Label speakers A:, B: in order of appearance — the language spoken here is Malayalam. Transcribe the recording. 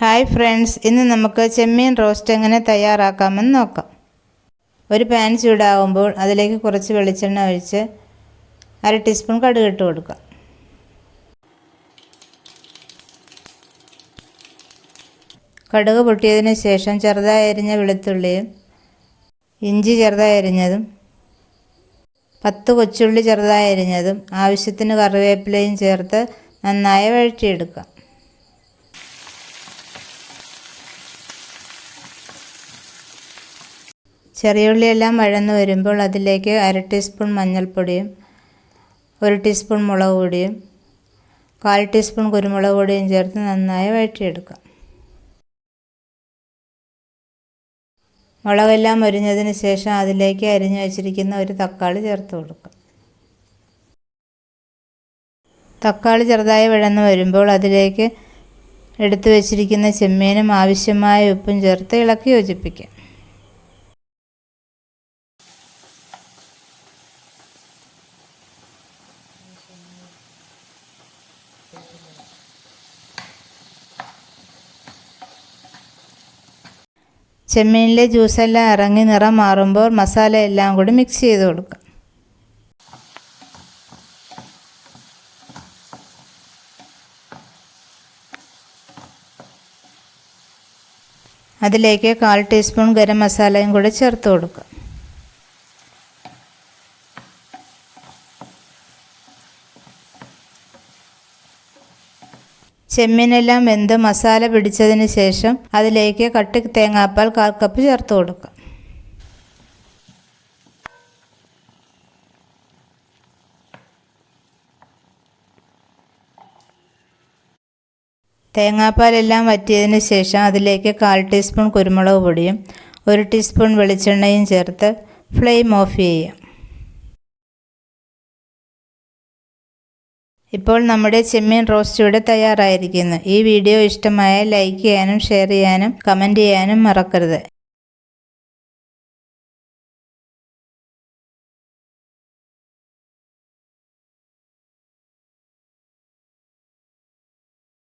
A: ഹായ് ഫ്രണ്ട്സ് ഇന്ന് നമുക്ക് ചെമ്മീൻ റോസ്റ്റ് എങ്ങനെ തയ്യാറാക്കാമെന്ന് നോക്കാം. ഒരു പാൻ ചൂടാവുമ്പോൾ അതിലേക്ക് കുറച്ച് വെളിച്ചെണ്ണ ഒഴിച്ച് അര ടീസ്പൂൺ കടുക് ഇട്ട് കൊടുക്കാം. കടുക് പൊട്ടിയതിന് ശേഷം ചെറുതായി അരിഞ്ഞ വെളുത്തുള്ളിയും ഇഞ്ചി ചെറുതായി അരിഞ്ഞതും പത്ത് കൊച്ചുള്ളി ചെറുതായി അരിഞ്ഞതും ആവശ്യത്തിന് കറിവേപ്പിലയും ചേർത്ത് നന്നായി വഴറ്റിയെടുക്കാം. ചെറിയ ഉള്ളിയെല്ലാം വഴന്ന് വരുമ്പോൾ അതിലേക്ക് അര ടീസ്പൂൺ മഞ്ഞൾപ്പൊടിയും ഒരു ടീസ്പൂൺ മുളക് പൊടിയും കാൽ ടീസ്പൂൺ കുരുമുളക് പൊടിയും ചേർത്ത് നന്നായി വഴറ്റിയെടുക്കാം. മുളകെല്ലാം മുരിഞ്ഞതിന് ശേഷം അതിലേക്ക് അരിഞ്ഞു വച്ചിരിക്കുന്ന ഒരു തക്കാളി ചേർത്ത് കൊടുക്കാം. തക്കാളി ചെറുതായി വഴന്ന് വരുമ്പോൾ അതിലേക്ക് എടുത്തു വച്ചിരിക്കുന്ന ചെമ്മീനും ആവശ്യമായ ഉപ്പും ചേർത്ത് ഇളക്കി യോജിപ്പിക്കാം. ചെമ്മീനിലെ ജ്യൂസെല്ലാം ഇറങ്ങി നിറം മാറുമ്പോൾ മസാല എല്ലാം കൂടി മിക്സ് ചെയ്ത് കൊടുക്കുക അതിലേക്ക് കാൽ ടീസ്പൂൺ ഗരം മസാലയും കൂടി ചേർത്ത് കൊടുക്കുക ചെമ്മീനെല്ലാം വെന്ത് മസാല പിടിച്ചതിന് ശേഷം അതിലേക്ക് കട്ടി തേങ്ങാപ്പാൽ കാൽ കപ്പ് ചേർത്ത് കൊടുക്കാം. തേങ്ങാപ്പാലെല്ലാം വറ്റിയതിന് ശേഷം അതിലേക്ക് കാൽ ടീസ്പൂൺ കുരുമുളക് പൊടിയും ഒരു ടീസ്പൂൺ വെളിച്ചെണ്ണയും ചേർത്ത് ഫ്ലെയിം ഓഫ് ചെയ്യാം. ഇപ്പോൾ നമ്മുടെ ചെമ്മീൻ റോസ്റ്റ് ഇവിടെ തയ്യാറായിരിക്കുന്നു. ഈ വീഡിയോ ഇഷ്ടമായാൽ ലൈക്ക് ചെയ്യാനും ഷെയർ ചെയ്യാനും കമന്റ് ചെയ്യാനും മറക്കരുത്.